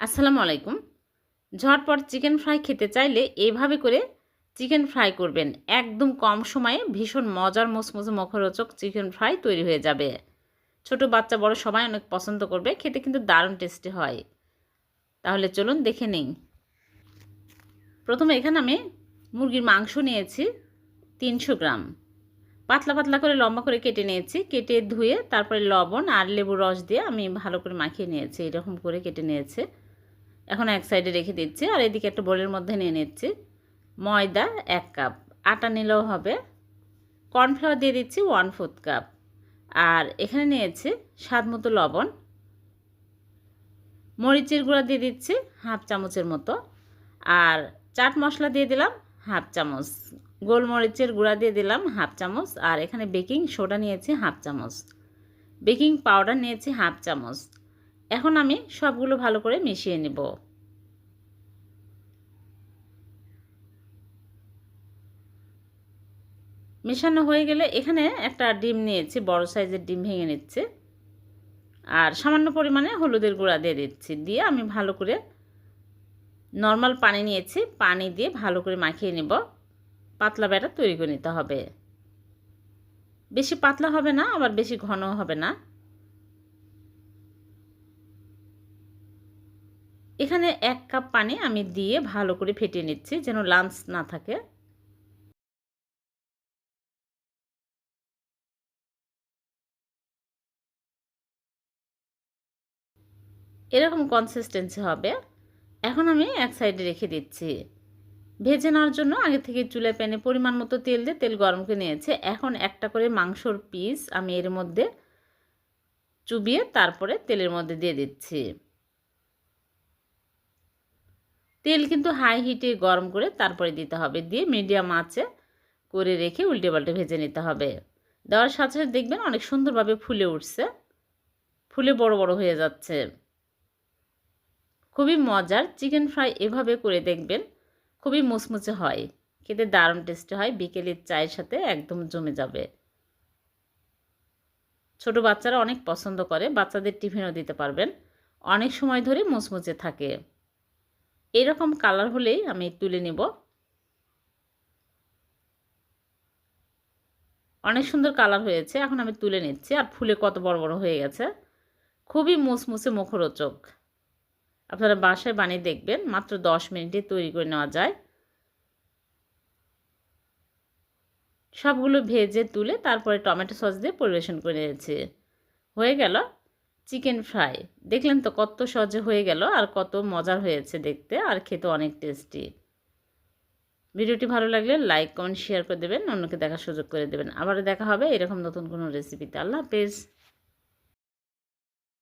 আসসালামু আলাইকুম। ঝটপট চিকেন ফ্রাই খেতে চাইলে এভাবে করে চিকেন ফ্রাই করবেন। একদম কম সময়ে ভীষণ মজার মুসমুসে মুখরোচক চিকেন ফ্রাই তৈরি হয়ে যাবে। ছোট বাচ্চা, বড় সবাই অনেক পছন্দ করবে, খেতে কিন্তু দারুণ টেস্টি হয়। তাহলে চলুন দেখে নিই। প্রথমে এখানে আমি মুরগির মাংস নিয়েছি তিনশো গ্রাম। পাতলা পাতলা করে লম্বা করে কেটে নিয়েছি। কেটে ধুয়ে তারপরে লবণ আর লেবুর রস দিয়ে আমি ভালো করে মাখিয়ে নিয়েছি। এরকম করে কেটে নিয়েছে। এখন এক সাইডে রেখে দিচ্ছি, আর এদিকে একটা বোলের মধ্যে নিয়ে নিচ্ছি। ময়দা এক কাপ, আটা নিলেও হবে। কর্নফ্লাওয়ার দিয়ে দিচ্ছি ওয়ান ফোর্থ কাপ। আর এখানে নিয়েছি স্বাদ মতো লবণ। মরিচের গুঁড়া দিয়ে দিচ্ছি হাফ চামচের মতো। আর চাট মশলা দিয়ে দিলাম হাফ চামচ। গোলমরিচের গুঁড়া দিয়ে দিলাম হাফ চামচ। আর এখানে বেকিং সোডা নিয়েছি হাফ চামচ। বেকিং পাউডার নিয়েছি হাফ চামচ। এখন আমি সবগুলো ভালো করে মিশিয়ে নেব। মেশানো হয়ে গেলে এখানে একটা ডিম নিয়েছি, বড় সাইজের ডিম ভেঙে নিচ্ছে। আর সামান্য পরিমাণে হলুদের গুঁড়া দিয়ে দিচ্ছি, দিয়ে আমি ভালো করে নর্মাল পানি নিয়েছি, পানি দিয়ে ভালো করে মাখিয়ে নেব। পাতলা ব্যাটার তৈরি করে নিতে হবে। বেশি পাতলা হবে না, আবার বেশি ঘন হবে না। এখানে এক কাপ পানি আমি দিয়ে ভালো করে ফেটিয়ে নিচ্ছি, যেন লাঞ্চ না থাকে। এরকম কনসিস্টেন্সি হবে। এখন আমি এক সাইডে রেখে দিচ্ছি। ভেজে নেওয়ার জন্য আগে থেকে চুলে প্যানে পরিমাণ মতো তেল দিয়ে তেল গরম করে নিয়েছে। এখন একটা করে মাংসর পিস আমি এর মধ্যে চুবিয়ে তারপরে তেলের মধ্যে দিয়ে দিচ্ছি। তেল কিন্তু হাই হিটে গরম করে তারপরে দিতে হবে। দিয়ে মিডিয়াম আঁচে করে রেখে উল্টে পাল্টে ভেজে নিতে হবে। দেওয়ার সাথে সাথে দেখবেন অনেক সুন্দরভাবে ফুলে উঠছে। ফুলে বড় বড় হয়ে যাচ্ছে। খুবই মজার। চিকেন ফ্রাই এভাবে করে দেখবেন খুবই মুচমুচে হয়। খেতে দারুণ টেস্টি হয়। বিকেলের চায়ের সাথে একদম জমে যাবে। ছোট বাচ্চারা অনেক পছন্দ করে। বাচ্চাদের টিফিনও দিতে পারবেন। অনেক সময় ধরে মুচমুচে থাকে। এরকম কালার হলেই আমি তুলে নিব। অনেক সুন্দর কালার হয়েছে, এখন আমি তুলে নিচ্ছি। আর ফুলে কত বড় বড় হয়ে গেছে। খুবই মুসমুসে মুখরোচক। আপনারা বাসায় বানিয়ে দেখবেন, মাত্র দশ মিনিটে তৈরি করে নেওয়া যায়। সবগুলো ভেজে তুলে তারপরে টমেটো সস দিয়ে পরিবেশন করে নিয়েছি। হয়ে গেল। চিকেন ফ্রাই দেখলেন তো কত সহজে হয়ে গেল আর কত মজার হয়েছে দেখতে আর খেতে অনেক টেস্টি ভিডিওটি ভালো লাগলে লাইক কমেন্ট শেয়ার করে দেবেন। অন্যকে দেখার সুযোগ করে দেবেন। আবার দেখা হবে এরকম নতুন কোনো রেসিপিতে আল্লাহ হাফেজ।